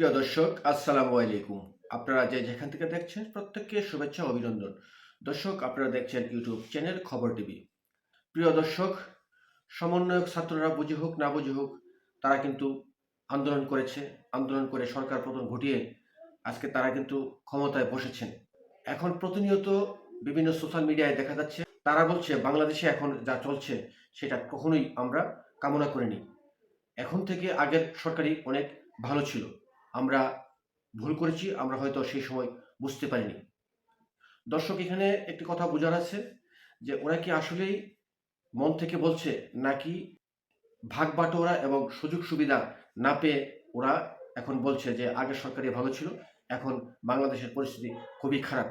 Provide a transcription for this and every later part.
প্রিয় দর্শক, আসসালামু আলাইকুম। আপনারা যে যেখান থেকে দেখছেন, প্রত্যেককে শুভেচ্ছা অভিনন্দন। দর্শক, আপনারা দেখছেন ইউটিউব চ্যানেল খবর টিভি। প্রিয় দর্শক, সমন্বয়ক ছাত্ররা বুঝে হোক, না বুঝে হোক, তারা কিন্তু আন্দোলন করেছে। আন্দোলন করে সরকার পতন ঘটিয়ে আজকে তারা কিন্তু ক্ষমতায় বসেছেন। এখন প্রতিনিয়ত বিভিন্ন সোশ্যাল মিডিয়ায় দেখা যাচ্ছে, তারা বলছে, বাংলাদেশে এখন যা চলছে, সেটা কখনোই আমরা কামনা করিনি। এখন থেকে আগের সরকারি অনেক ভালো ছিল। আমরা ভুল করেছি, আমরা হয়তো সেই সময় বুঝতে পারিনি। দর্শক, এখানে একটি কথা বোঝার আছে যে, ওরা কি আসলেই মন থেকে বলছে নাকি ভাগ বাটোয়ারা এবং সুযোগ সুবিধা না পেয়ে ওরা এখন বলছে যে, আগের সরকারি ভালো ছিল, এখন বাংলাদেশের পরিস্থিতি খুবই খারাপ।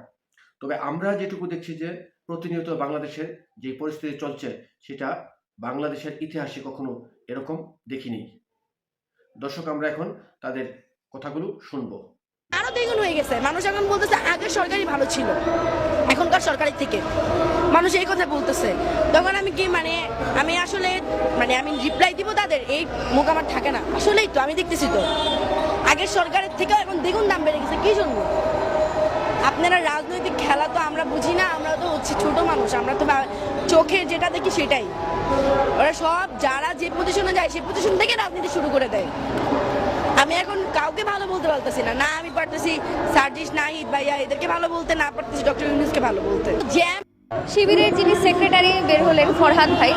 তবে আমরা যেটুকু দেখছি যে, প্রতিনিয়ত বাংলাদেশের যে পরিস্থিতি চলছে, সেটা বাংলাদেশের ইতিহাসে কখনো এরকম দেখিনি। দর্শক, আমরা এখন তাদের কথাগুলো শুনব। আরও দ্বিগুণ হয়ে গেছে। মানুষ এখন বলতেছে আগের সরকারই ভালো ছিল। এখনকার সরকারের থেকে। মানুষ এই কথা বলতেছে। তখন আমি কি মানে আমি আসলে মানে আমি রিপ্লাই দিব তাদের, এই মুখ আমার থাকে না। আসলেই তো, আমি দেখতেছি তো। আগের সরকারের থেকে এখন দ্বিগুণ দাম বেড়ে গেছে। কি জন্য? আপনারা রাজনৈতিক খেলা তো আমরা বুঝি না, আমরা তো হচ্ছে ছোট মানুষ। আমরা তো চোখের যেটা দেখি সেটাই। ওরা সব, যারা যে পজিশনে যায়, সেই পজিশন থেকে রাজনীতি শুরু করে দেয়। আমি এখন কাউকে ভালো বলতে পারতেছি না। না, আমি পারতেছি সার্জিস, নাহিদ ভাইয়া এদেরকে ভালো বলতে, না পারতেছি ডক্টর ইউনুসকে ভালো বলতে। জ্যাম শিবিরের যিনি সেক্রেটারি বের হলেন ফরহাদ ভাই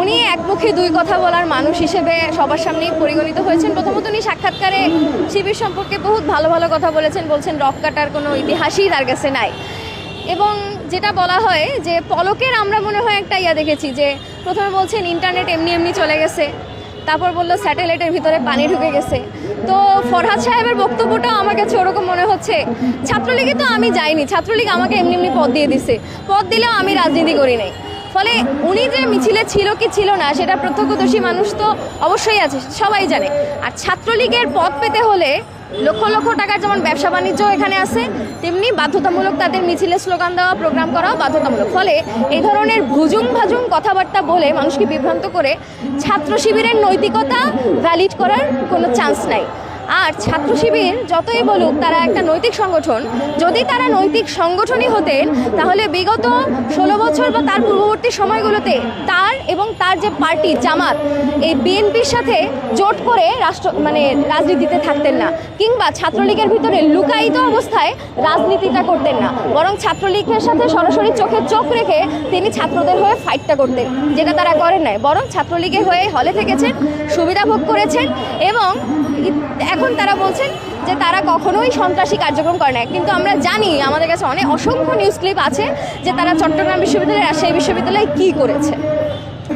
উনি একমুখে দুই কথা বলার মানুষ হিসেবে সবার সামনেই পরিগণিত হয়েছেন। প্রথমত উনি সাক্ষাৎকারে শিবির সম্পর্কে বহুত ভালো ভালো কথা বলেছেন, বলছেন রক কাটার কোনো ইতিহাসই তার কাছে নাই। এবং যেটা বলা হয় যে পলকের আমরা মনে হয় একটা ইয়া দেখেছি, যে প্রথমে বলছেন, ইন্টারনেট এমনি এমনি চলে গেছে। তারপর বলল স্যাটেলাইটের ভিতরে পানি ঢুকে গেছে। তো ফরহাদ সাহেবের বক্তব্যটাও আমার কাছে ওরকম মনে হচ্ছে। ছাত্রলীগে তো আমি যাইনি, ছাত্রলীগ আমাকে এমনি এমনি পদ দিয়ে দিছে। পদ দিলেও আমি রাজনীতি করি নাই। ফলে উনি যে মিছিলে ছিল কি ছিল না, সেটা প্রত্যক্ষদর্শী মানুষ তো অবশ্যই আছে, সবাই জানে। আর ছাত্রলীগের পদ পেতে হলে লক্ষ লক্ষ টাকার যেমন ব্যবসা বাণিজ্য এখানে আছে, তেমনি বাধ্যতামূলক তাদের মিছিলে স্লোগান দেওয়া প্রোগ্রাম করাও বাধ্যতামূলক। ফলে এই ধরনের ভুজুং ভাজুং কথাবার্তা বলে মানুষকে বিভ্রান্ত করে ছাত্র শিবিরের নৈতিকতা ভ্যালিড করার কোনো চান্স নাই। আর ছাত্র শিবির যতই বলুক, তারা একটা নৈতিক সংগঠন। যদি তারা নৈতিক সংগঠনই হতেন, তাহলে বিগত ষোলো বছর বা তার পূর্ববর্তী সময়গুলোতে তার এবং তার যে পার্টি, জামাত, এই বিএনপির সাথে জোট করে রাষ্ট্র মানে রাজনীতিতে থাকতেন না। কিংবা ছাত্রলীগের ভিতরে লুকায়িত অবস্থায় রাজনীতিটা করতেন না। বরং ছাত্রলীগের সাথে সরাসরি চোখে চোখ রেখে তিনি ছাত্রদের হয়ে ফাইটটা করতেন, যেটা তারা করেন নাই। বরং ছাত্রলীগের হয়ে হলে থেকেছেন, সুবিধা ভোগ করেছেন এবং এখন তারা বলছেন যে তারা কখনোই সন্ত্রাসী কার্যক্রম করে না কিন্তু আমরা জানি, আমাদের কাছে অনেক অসংখ্য নিউজ ক্লিপ আছে যে তারা চট্টগ্রাম বিশ্ববিদ্যালয় রাজশাহী বিশ্ববিদ্যালয়ে কী করেছে।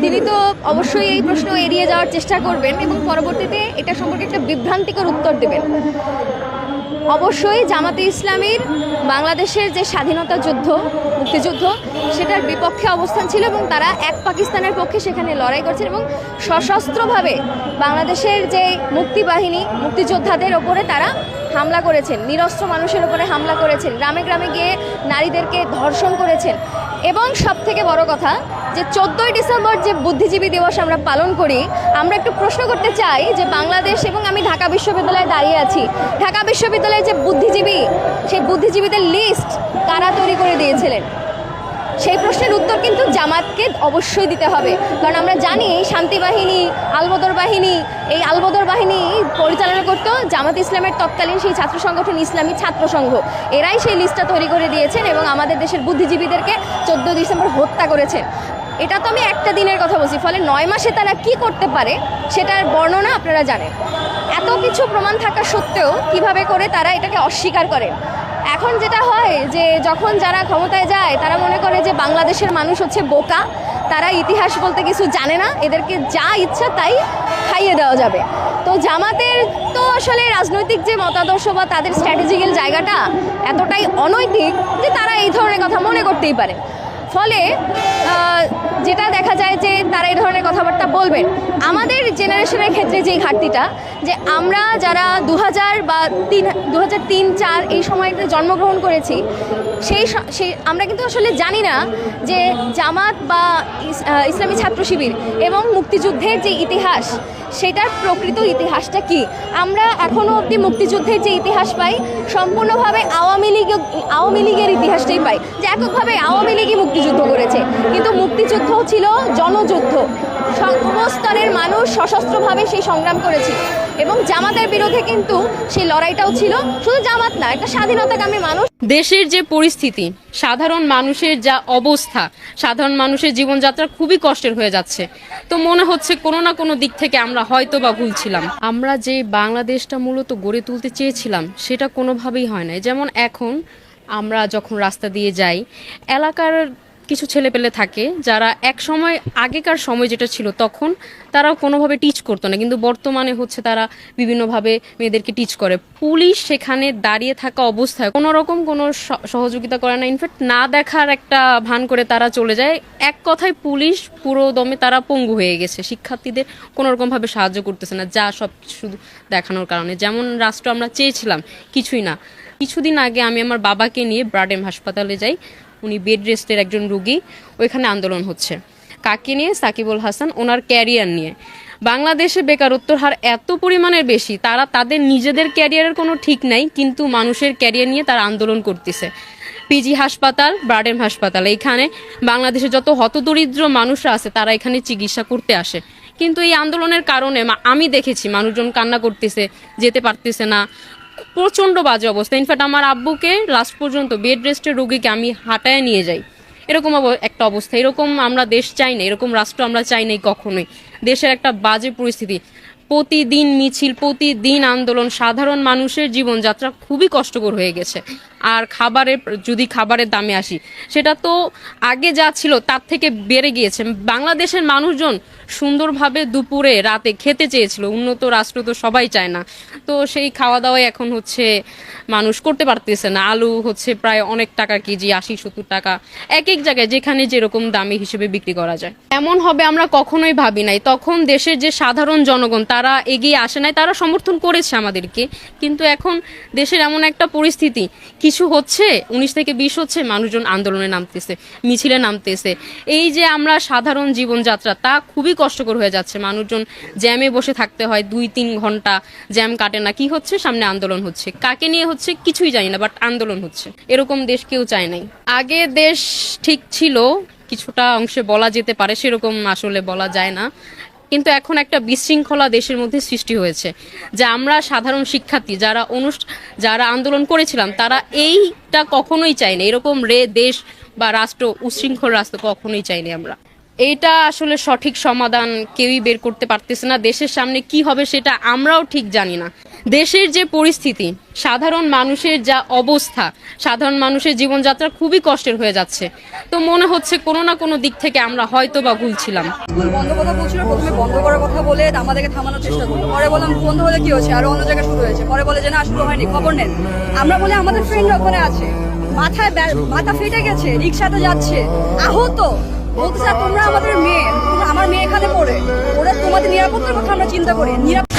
তিনি তো অবশ্যই এই প্রশ্ন এড়িয়ে যাওয়ার চেষ্টা করবেন এবং পরবর্তীতে এটা সম্পর্কে একটা বিভ্রান্তিকর উত্তর দেবেন। অবশ্যই জামাতে ইসলামীর বাংলাদেশের যে স্বাধীনতা যুদ্ধ, মুক্তিযুদ্ধ, সেটার বিপক্ষে অবস্থান ছিল এবং তারা এক পাকিস্তানের পক্ষে সেখানে লড়াই করছেন এবং সশস্ত্রভাবে বাংলাদেশের যে মুক্তিবাহিনী, মুক্তিযোদ্ধাদের ওপরে তারা হামলা করেছেন, নিরস্ত্র মানুষের উপরে হামলা করেছেন, গ্রামে গ্রামে গিয়ে নারীদেরকে ধর্ষণ করেছেন। এবং সব থেকে বড় কথা যে চোদ্দোই ডিসেম্বর যে বুদ্ধিজীবী দিবস আমরা পালন করি, আমরা একটু প্রশ্ন করতে চাই যে বাংলাদেশ এবং আমি ঢাকা বিশ্ববিদ্যালয়ে দাঁড়িয়ে আছি, ঢাকা বিশ্ববিদ্যালয়ের যে বুদ্ধিজীবী, সেই বুদ্ধিজীবীদের লিস্ট কারা তৈরি করে দিয়েছিলেন? সেই প্রশ্নের উত্তর কিন্তু জামাতকে অবশ্যই দিতে হবে। কারণ আমরা জানি শান্তি বাহিনী, আলবদর বাহিনী, এই আলবদর বাহিনী পরিচালনা করতো জামাত ইসলামের তৎকালীন সেই ছাত্র সংগঠন ইসলামী ছাত্র সংঘ। এরাই সেই লিস্টটা তৈরি করে দিয়েছেন এবং আমাদের দেশের বুদ্ধিজীবীদেরকে চোদ্দ ডিসেম্বর হত্যা করেছেন। এটা তো আমি একটা দিনের কথা বলছি, ফলে নয় মাসে তারা কি করতে পারে সেটার বর্ণনা আপনারা জানেন। এত কিছু প্রমাণ থাকা সত্ত্বেও কীভাবে করে তারা এটাকে অস্বীকার করেন? এখন যেটা হয় যে যখন যারা ক্ষমতায় যায়, তারা মনে করে যে বাংলাদেশের মানুষ হচ্ছে বোকা, তারা ইতিহাস বলতে কিছু জানে না, এদেরকে যা ইচ্ছা তাই খাইয়ে দেওয়া যাবে। তো জামাতের তো আসলে রাজনৈতিক যে মতাদর্শ বা তাদের স্ট্র্যাটেজিক্যাল জায়গাটা এতটাই অনৈতিক যে তারা এই ধরনের কথা মনে করতেই পারে ফলে যেটা দেখা যায় যে তারা এই ধরনের কথাবার্তা বলবেন। আমাদের জেনারেশনের ক্ষেত্রে যেই ঘাটতিটা, যে আমরা যারা দু হাজার বা তিন দু হাজার তিন, চার এই সময়তে জন্মগ্রহণ করেছি, সেই সেই, আমরা কিন্তু আসলে জানি না যে জামাত বা ইসলামী ছাত্র শিবির এবং মুক্তিযুদ্ধের যে ইতিহাস, সেটার প্রকৃত ইতিহাসটা কি? আমরা এখনও অবধি মুক্তিযুদ্ধের যে ইতিহাস পাই, সম্পূর্ণভাবে আওয়ামী লীগ, আওয়ামী লীগের ইতিহাসটাই পাই। যে এককভাবে আওয়ামী লীগই মুক্তিযুদ্ধ করেছে, কিন্তু মুক্তিযুদ্ধ ছিল জনযুদ্ধ। সর্বস্তরের মানুষ সশস্ত্রভাবে সেই সংগ্রাম করেছিল এবং জামাতের বিরুদ্ধে কিন্তু সেই লড়াইটাও ছিল। শুধু জামাত না, একটা স্বাধীনতাকামী মানুষ। দেশের যে পরিস্থিতি, সাধারণ মানুষের যা অবস্থা, সাধারণ মানুষের জীবনযাত্রা খুবই কষ্টের হয়ে যাচ্ছে। তো মনে হচ্ছে কোনো না কোনো দিক থেকে আমরা হয়তো বা ভুলছিলাম আমরা যে বাংলাদেশটা মূলত গড়ে তুলতে চেয়েছিলাম, সেটা কোনোভাবেই হয় না যেমন এখন আমরা যখন রাস্তা দিয়ে যাই, এলাকার কিছু ছেলেপেলে থাকে, যারা এক সময় আগেকার সময় যেটা ছিল তখন তারা কোনোভাবে টিচ করতো না। কিন্তু বর্তমানে হচ্ছে তারা বিভিন্নভাবে মেয়েদেরকে টিচ করে। পুলিশ সেখানে দাঁড়িয়ে থাকা অবস্থায় কোনো রকম কোনো সহযোগিতা করে না। ইনফ্যাক্ট না দেখার একটা ভান করে তারা চলে যায়। এক কথায় পুলিশ পুরো দমে তারা পঙ্গু হয়ে গেছে। শিক্ষার্থীদের কোনো রকমভাবে সাহায্য করতেছে না, যা সব শুধু দেখানোর কারণে। যেমন রাষ্ট্র আমরা চেয়েছিলাম, কিছুই না। কিছুদিন আগে আমি আমার বাবাকে নিয়ে ব্রাডেম হাসপাতালে যাই। উনি বেড রেস্টের একজন রুগী, ওইখানে আন্দোলন হচ্ছে। কাকে নিয়ে? সাকিবুল হাসান, ওনার ক্যারিয়ার নিয়ে। বাংলাদেশে বেকারত্বর হার এত পরিমাণের বেশি, তারা তাদের নিজেদের ক্যারিয়ারের কোনো ঠিক নাই, কিন্তু মানুষের ক্যারিয়ার নিয়ে তারা আন্দোলন করতেছে। পিজি হাসপাতাল ব্রাডেম হাসপাতাল, এইখানে বাংলাদেশে যত হতদরিদ্র মানুষরা আছে, তারা এখানে চিকিৎসা করতে আসে। কিন্তু এই আন্দোলনের কারণে আমি দেখেছি, মানুষজন কান্না করতেছে, যেতে পারতেছে না। প্রচণ্ড বাজে অবস্থা। ইনফ্যাক্ট আমার আব্বুকে লাস্ট পর্যন্ত বেড রেস্টের রোগীকে আমি হাঁটায় নিয়ে যাই। এরকম একটা অবস্থা। এরকম আমরা দেশ চাই না, এরকম রাষ্ট্র আমরা চাই নাই কখনোই। দেশের একটা বাজে পরিস্থিতি। প্রতিদিন মিছিল, প্রতিদিন আন্দোলন, সাধারণ মানুষের জীবনযাত্রা খুবই কষ্টকর হয়ে গেছে। আর খাবারের, যদি খাবারের দামে আসি, সেটা তো আগে যা ছিল তার থেকে বেড়ে গিয়েছে। বাংলাদেশের মানুষজন সুন্দরভাবে দুপুরে, রাতে খেতে চেয়েছিল। উন্নত রাষ্ট্র তো সবাই চায় না। তো সেই খাওয়া দাওয়াই এখন হচ্ছে মানুষ করতে পারতেছে না। আলু হচ্ছে প্রায় অনেক টাকা কেজি, আশি, সত্তর টাকা। এক এক জায়গায় যেখানে যেরকম দামি হিসেবে বিক্রি করা যায়। এমন হবে আমরা কখনোই ভাবি নাই। তখন দেশের যে সাধারণ জনগণ, তারা এগিয়ে আসে নাই, তারা সমর্থন করেছে আমাদেরকে। কিন্তু এখন দেশের এমন একটা পরিস্থিতি কিছু হচ্ছে, উনিশ থেকে বিশ হচ্ছে, মানুষজন আন্দোলনে নামতেছে, মিছিলে নামতেছে। এই যে আমরা সাধারণ জীবনযাত্রা, তা খুবই কষ্টকর হয়ে যাচ্ছে। মানুষজন জ্যামে বসে থাকতে হয় দুই, তিন ঘণ্টা, জ্যাম কাটে না। কি হচ্ছে? সামনে আন্দোলন হচ্ছে। কাকে নিয়ে হচ্ছে? কিছুই জানি না, বাট আন্দোলন হচ্ছে। এরকম দেশ কেউ চায় নাই। আগে দেশ ঠিক ছিল, কিছুটা অংশে বলা যেতে পারে, সেরকম আসলে বলা যায় না। কিন্তু এখন একটা বিশৃঙ্খলা দেশের মধ্যে সৃষ্টি হয়েছে, যে আমরা সাধারণ শিক্ষার্থী যারা অনুষ্ঠান যারা আন্দোলন করেছিলাম, তারা এইটা কখনোই চাইনি। এরকম রে, দেশ বা রাষ্ট্র উশৃঙ্খল রাষ্ট্র কখনোই চাইনি আমরা। এইটা আসলে সঠিক সমাধান কেউই বের করতে পারতেছে না। দেশের সামনে কি হবে সেটা আমরাও ঠিক জানি না। দেশের যে পরিস্থিতি, সাধারণ মানুষের যা অবস্থা, সাধারণ মানুষের জীবনযাত্রা খুবই কষ্টের হয়ে যাচ্ছে। তো মনে হচ্ছে কোনো না কোনো দিক থেকে আমরা হয়তো বা ভুলছিলাম। বন্ধ কথা বলছিল, প্রথমে বন্ধ করার কথা বলে আমাদেরকে থামানোর চেষ্টা করল। পরে বললাম, বন্ধ হলে কি হয়েছে? আরও অন্য জায়গায় শুরু হয়েছে। পরে বলে যে, না, শুরু হয়নি, খবর নেন। আমরা বলে, আমাদের ফ্রেন্ড ওখানে আছে। মাথায় মাথা ফেটে গেছে, রিক্সাতে যাচ্ছে। আহত। বলতেছে তোমরা আমাদের মেয়ে আমার মেয়ে এখানে পড়ে। ওরা তোমাদের নিরাপত্তার কথা আমরা চিন্তা করি। নিরাপত্তা